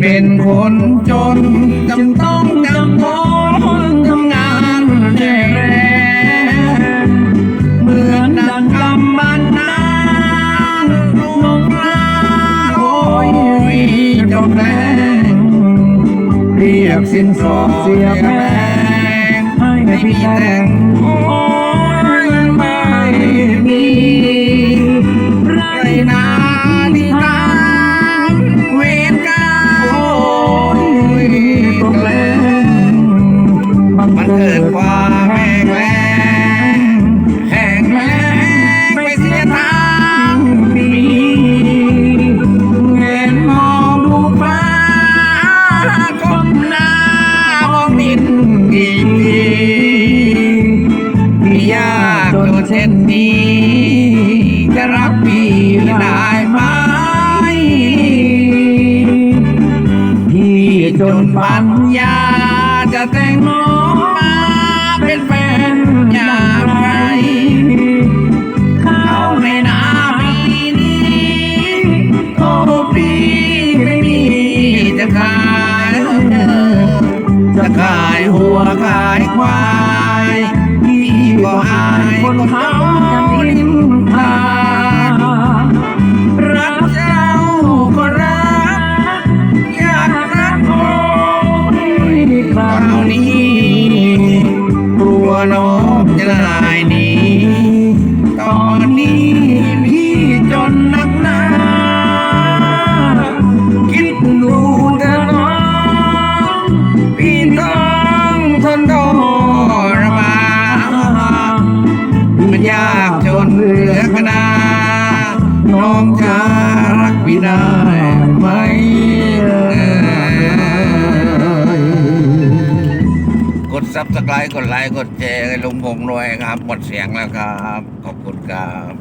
เป็นคนจนจำต้องจำต้องทำงานแรงเหมือนดังกำมันนานลงลาโอ้ยจบแรงเรียกสินสอดเสียแพ ยากจนเช่นนี้ จะรับพี่ได้ไหม พี่จนปัญญาจะแต่งน้องมาเป็นแฟนอย่างไรเข้าในนาปีนี้โอ้พี่ไม่มีจะขายจะขายหัวขายควาย พี่ก็อายคนเขาจะนิมทารักเจ้าก็รัก อยากรักโอ้ยคราวนี้กลัวน้องจะลายนี้ นยากจนเหลือขนาน้องจะรักพี่ได้ไหมกดซับสไครต์กดไลค์กดแชร์ให้ลุงพงษ์ด้วยครับ หมดเสียงแล้วครับ ขอบคุณครับ